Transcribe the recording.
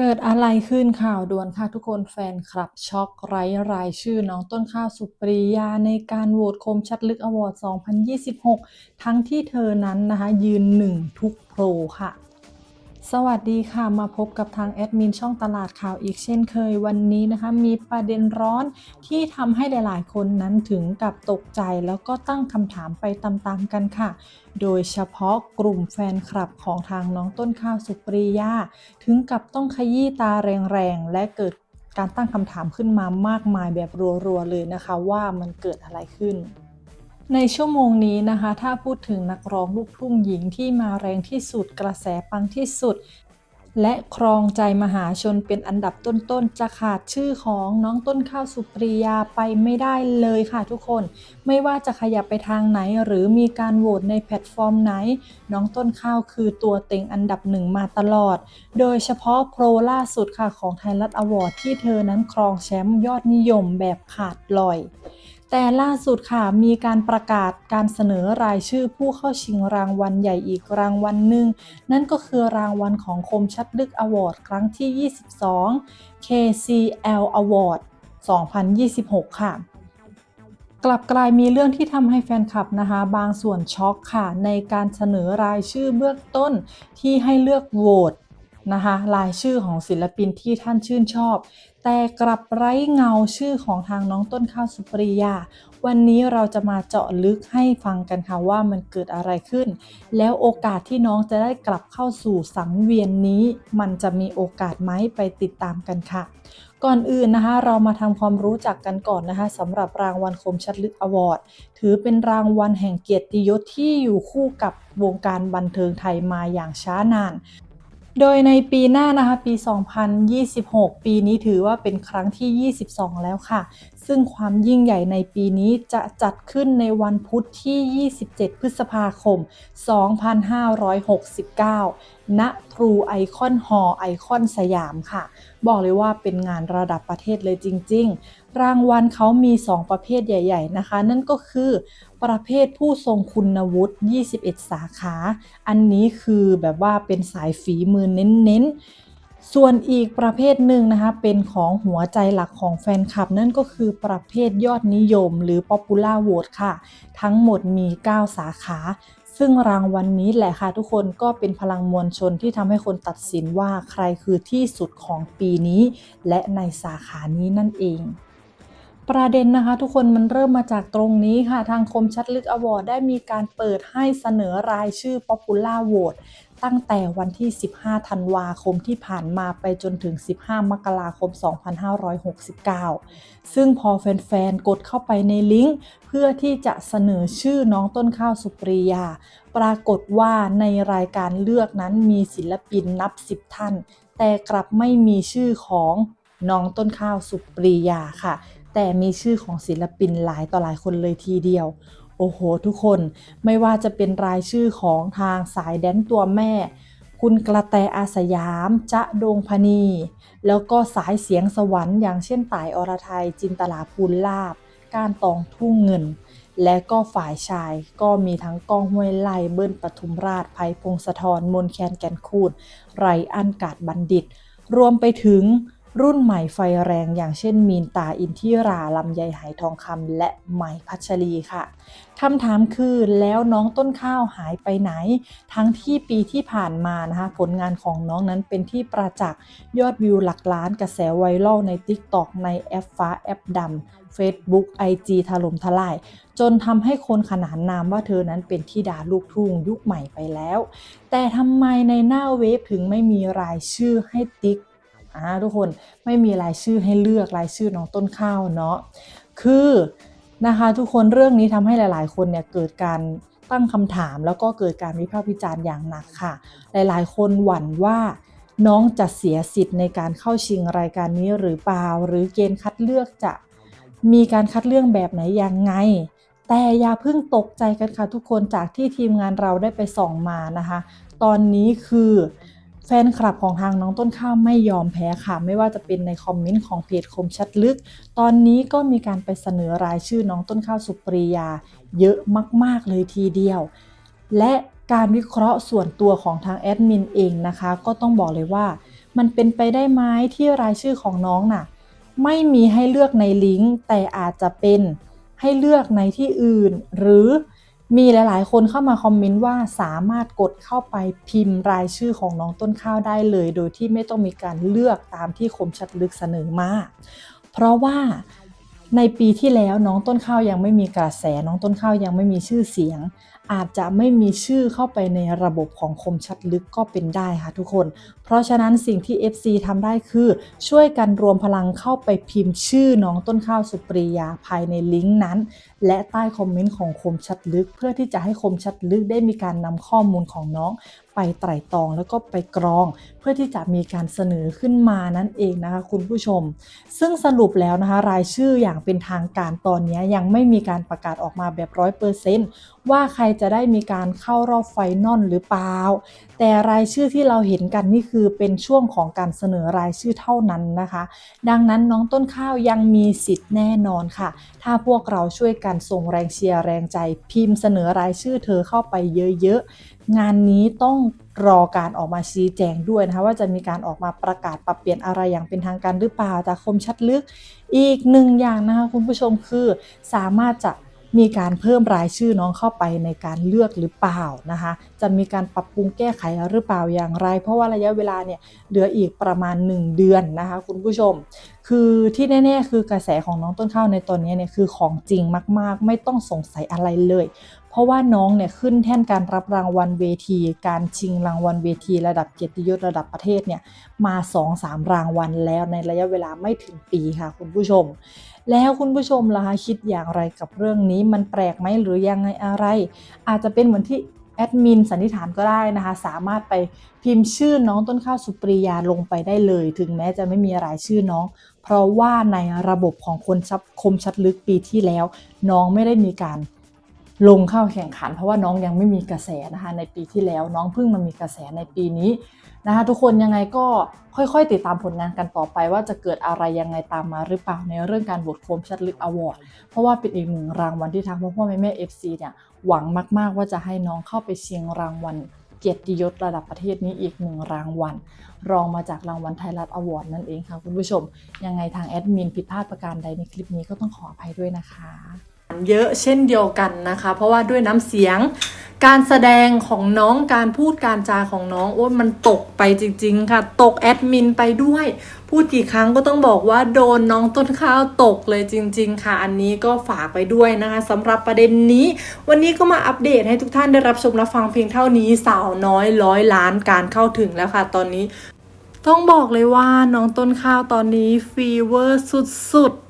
เกิดอะไรขึ้นข่าวด่วนค่ะทุกคนแฟนคลับช็อกไร้รายชื่อน้องต้นข้าวสุปรียาในการโหวตคมชัดลึกอวอร์ด 2026 ทั้งที่เธอนั้นนะคะยืนหนึ่งทุกโพลค่ะ สวัสดีค่ะ มาพบกับทางแอดมินช่องตลาดข่าวอีกเช่นเคยวันนี้นะคะ มีประเด็นร้อนที่ทำให้หลาย ๆ คนนั้นถึงกับตกใจแล้วก็ตั้งคำถามไปตามๆกันค่ะ โดยเฉพาะกลุ่มแฟนคลับของทางน้องต้นข้าวสุปรียาถึงกับต้องขยี้ตาแรง ๆ และเกิดการตั้งคำถามขึ้นมามากมายแบบรัว ๆ เลยนะคะ ว่ามันเกิดอะไรขึ้น ในชั่วโมงนี้นะคะ ถ้าพูดถึงนักร้องลูกทุ่งหญิงที่มาแรงที่สุดกระแสปังที่สุด และครองใจมหาชนเป็นอันดับต้นๆ จะขาดชื่อของน้องต้นข้าวสุปรียาไปไม่ได้เลยค่ะทุกคน ไม่ว่าจะขยับไปทางไหน หรือมีการโหวตในแพลตฟอร์มไหน น้องต้นข้าวคือตัวเต็งอันดับหนึ่งมาตลอด โดยเฉพาะโปรล่าสุดค่ะของไทยรัฐอวอร์ดที่เธอนั้นครองแชมป์ยอดนิยมแบบขาดลอย แต่ล่าสุดค่ะมีการประกาศการเสนอรายชื่อผู้เข้าชิงรางวัลใหญ่อีกรางวัลหนึ่ง นั่นก็คือรางวัลของคมชัดลึกอวอร์ดครั้งที่ 22 KCL Award 2026 ค่ะ กลับกลายมีเรื่องที่ทำให้แฟนคลับนะคะ บางส่วนช็อกค่ะ ในการเสนอรายชื่อเบื้องต้นที่ให้เลือกโหวต นะคะรายชื่อของศิลปินที่ท่านชื่นชอบ แต่กลับไร้เงาชื่อของทางน้องต้นข้าวสุปริยา วันนี้เราจะมาเจาะลึกให้ฟังกันค่ะว่ามันเกิดอะไรขึ้น แล้วโอกาสที่น้องจะได้กลับเข้าสู่สังเวียนนี้ มันจะมีโอกาสไหมไปติดตามกันค่ะ ก่อนอื่นนะคะ เรามาทำความรู้จักกันก่อนนะคะสำหรับรางวัลคมชัดลึกอวอร์ดถือเป็นรางวัลแห่งเกียรติยศที่อยู่คู่กับวงการบันเทิงไทยมาอย่างช้านาน โดยในปีหน้านะคะปี 2026 ปีนี้ถือว่าเป็นครั้งที่ 22 แล้วค่ะ ซึ่งความยิ่งใหญ่ในปีนี้จะจัดขึ้นในวันพุธที่ 27 พฤษภาคม 2569 ณ ทรูไอคอนฮอไอคอนสยามค่ะ บอกเลยว่าเป็นงานระดับประเทศเลยจริง ๆรางวัลเขามี 2 ประเภทใหญ่ ๆ นะคะ นั่นก็คือประเภทผู้ทรงคุณวุฒิ 21 สาขา อันนี้คือแบบว่าเป็นสายฝีมือเน้นๆ ส่วนอีกประเภทหนึ่งนะคะ เป็นของหัวใจหลักของแฟนคลับ นั่นก็คือประเภทยอดนิยมหรือ Popular Vote ค่ะ ทั้งหมดมี 9 สาขา ซึ่งรางวัลนนี้แหละค่ะทุกคนก็เป็นพลังมวลชนที่ทำให้คนตัดสินว่าใครคือที่สุดของปีนี้ และในสาขานี้นั่นเอง ประเด็นนะคะ ทุกคนมันเริ่มมาจากตรงนี้ค่ะ ทางคมชัดลึกอวอร์ดได้มีการเปิดให้เสนอรายชื่อ Popular Vote ตั้งแต่วันที่ 15 ธันวาคมที่ผ่านมาไปจนถึง 15 มกราคม 2569 ซึ่งพอแฟนๆ กดเข้าไปในลิงก์ เพื่อที่จะเสนอชื่อน้องต้นข้าวสุปรียา ปรากฏว่าในรายการเลือกนั้นมีศิลปินนับ 10 ท่าน แต่กลับไม่มีชื่อของน้องต้นข้าวสุปรียาค่ะ แต่มีชื่อของศิลปินหลายต่อหลายคนเลยทีเดียว โอ้โห ทุกคนไม่ว่าจะเป็นรายชื่อของทางสายแดนตัวแม่ คุณกระแตอาสยาม จะดงพนี แล้วก็สายเสียงสวรรค์อย่างเช่นต่ายอรไทย จินตลาภูลลาบ การตองทุ่งเงิน และก็ฝ่ายชายก็มีทั้งก้องห้วยไล่เบิ้ลปทุมราชไพพงศธรมนแคนแก่นคูด ไรอันกาดบัณฑิต รวมไปถึง รุ่นใหม่ไฟแรงอย่างเช่น มีนตาอินทิราลำไยไหทองคำและไหมพัชรีค่ะคำถามคือแล้วน้องต้นข้าวหายไปไหน ทั้งที่ปีที่ผ่านมานะคะผลงานของน้องนั้นเป็นที่ประจักษ์ยอดวิวหลักล้านกระแสไวรัลใน TikTok ในแอปฟ้าแอปดำ Facebook IG ถล่มทลาย จนทำให้คนขนานนามว่าเธอนั้นเป็นที่ดาลูกทุ่งยุคใหม่ไปแล้ว แต่ทำไมในหน้าเว็บถึงไม่มีรายชื่อให้ติ๊ก อ่าทุกคนไม่มีรายชื่อให้เลือกรายชื่อน้องต้นข้าวเนาะคือนะคะทุกคนเรื่องนี้ทำให้หลาย ๆ คนเนี่ยเกิดการตั้งคำถาม แล้วก็เกิดการวิพากษ์วิจารณ์อย่างหนักค่ะ หลาย ๆ คนหวั่นว่าน้องจะเสียสิทธิ์ในการเข้าชิงรายการนี้หรือเปล่า หรือเกณฑ์คัดเลือกจะมีการคัดเลือกแบบไหนยังไง แต่อย่าเพิ่งตกใจกันค่ะทุกคนจากที่ทีมงานเราได้ไปส่องมานะคะ ตอนนี้คือ แฟนคลับของทางน้องต้นข้าวไม่ยอมแพ้ค่ะ ไม่ว่าจะเป็นในคอมเมนต์ของเพจคมชัดลึก ตอนนี้ก็มีการไปเสนอรายชื่อน้องต้นข้าวสุปรียา เยอะมาก ๆ เลยทีเดียว และการวิเคราะห์ส่วนตัวของทางแอดมินเองนะคะ ก็ต้องบอกเลยว่า มันเป็นไปได้ไหมที่รายชื่อของน้องน่ะ ไม่มีให้เลือกในลิงก์แต่อาจจะเป็นให้เลือกในที่อื่น หรือ มีหลาย ๆ คนเข้ามาคอมเมนต์ว่าสามารถกดเข้าไปพิมพ์รายชื่อของน้องต้นข้าวได้เลย โดยที่ไม่ต้องมีการเลือกตามที่คมชัดลึกเสนอมา เพราะว่าในปีที่แล้วน้องต้นข้าวยังไม่มีกระแสน้องต้นข้าวยังไม่มีชื่อเสียง อาจจะไม่มีชื่อเข้าไปในระบบของคมชัดลึกก็เป็นได้ค่ะทุกคน เพราะฉะนั้นสิ่งที่ FC ทำได้คือ ช่วยกันรวมพลังเข้าไปพิมพ์ชื่อน้องต้นข้าวสุปรียาภายในลิงก์นั้น และใต้คอมเมนต์ของคมชัดลึก เพื่อที่จะให้คมชัดลึกได้มีการนำข้อมูลของน้องไปไตร่ตรองแล้วก็ไปกรอง เพื่อที่จะมีการเสนอขึ้นมานั่นเองนะคะคุณผู้ชม ซึ่งสรุปแล้วนะคะรายชื่ออย่างเป็นทางการตอนนี้ยังไม่มีการประกาศออกมาแบบร้อยเปอร์เซนต์ว่าใครจะได้มีการเข้ารอบไฟนอลหรือเปล่า แต่รายชื่อที่เราเห็นกันนี่คือเป็นช่วงของการเสนอรายชื่อเท่านั้นนะคะ ดังนั้นน้องต้นข้าวยังมีสิทธิ์แน่นอนค่ะ ถ้าพวกเราช่วยกันส่งแรงเชียร์แรงใจ พิมพ์เสนอรายชื่อเธอเข้าไปเยอะๆ งานนี้ต้องรอการออกมาชี้แจงด้วยนะคะว่าจะมีการออกมาประกาศปรับเปลี่ยนอะไรอย่างเป็นทางการหรือเปล่าจากคมชัดลึก อีกหนึ่งอย่างนะคะคุณผู้ชมคือสามารถจะ มีการเพิ่มรายชื่อน้องเข้าไปในการเลือกหรือเปล่านะคะ จะมีการปรับปรุงแก้ไขหรือเปล่าอย่างไร เพราะว่าระยะเวลาเนี่ยเหลืออีกประมาณ 1 เดือนนะคะ คุณผู้ชม คือที่แน่ๆคือกระแสของน้องต้นข้าวในตอนนี้เนี่ยคือของจริงมากๆ ไม่ต้องสงสัยอะไรเลย เพราะว่าน้องเนี่ยขึ้นแท่นการรับรางวัลเวที การชิงรางวัลเวที ระดับเกียรติยศระดับประเทศเนี่ยมา 2-3 รางวัลแล้วในระยะเวลาไม่ถึงปีค่ะคุณผู้ชม แล้วคุณผู้ชมล่ะคะคิดอย่างไรกับเรื่องนี้มันแปลกไหมหรือยังไงอะไร อาจจะเป็นเหมือนที่แอดมินสันนิษฐานก็ได้นะคะ สามารถไปพิมพ์ชื่อน้องต้นข้าวสุปรียาลงไปได้เลย ถึงแม้จะไม่มีรายชื่อน้อง เพราะว่าในระบบของคนชับคมชัดลึกปีที่แล้ว น้องไม่ได้มีการลงเข้าแข่งขัน เพราะว่าน้องยังไม่มีกระแสนะคะในปีที่แล้ว น้องเพิ่งมามีกระแสในปีนี้ นะคะทุกคนยังไงก็ค่อยๆ ติดตามผลงานกันต่อไป ว่าจะเกิดอะไรยังไงตามมาหรือเปล่าในเรื่องการโหวตโคมชัดลึกอวอร์ดเพราะว่าเป็นอีกหนึ่งรางวัลที่ทางพ่อพ่อแม่แม่เอฟซีเนี่ยหวังมากๆว่าจะให้น้องเข้าไปชิงรางวัลเกียรติยศระดับประเทศนี้อีกหนึ่งรางวัล รองมาจากรางวัลไทยรัฐอวอร์ดนั่นเองค่ะคุณผู้ชม ยังไงทางแอดมินผิดพลาดประการใดในคลิปนี้ก็ต้องขออภัยด้วยนะคะ เยอะเช่นเดียวกันนะคะ เพราะว่าด้วยน้ำเสียงการแสดงของน้องการพูดการจาของน้องโอ้ยมันตกไปจริง ๆ ค่ะ ตกแอดมินไปด้วย พูดกี่ครั้งก็ต้องบอกว่าโดนน้องต้นข้าวตกเลยจริง ๆ ค่ะ อันนี้ก็ฝากไปด้วยนะคะสำหรับประเด็นนี้ วันนี้ก็มาอัปเดตให้ทุกท่านได้รับชมรับฟังเพียงเท่านี้สาวน้อยร้อยล้านการเข้าถึงแล้วค่ะ ตอนนี้ ต้องบอกเลยว่าน้องต้นข้าวตอนนี้ฟีเวอร์สุดๆ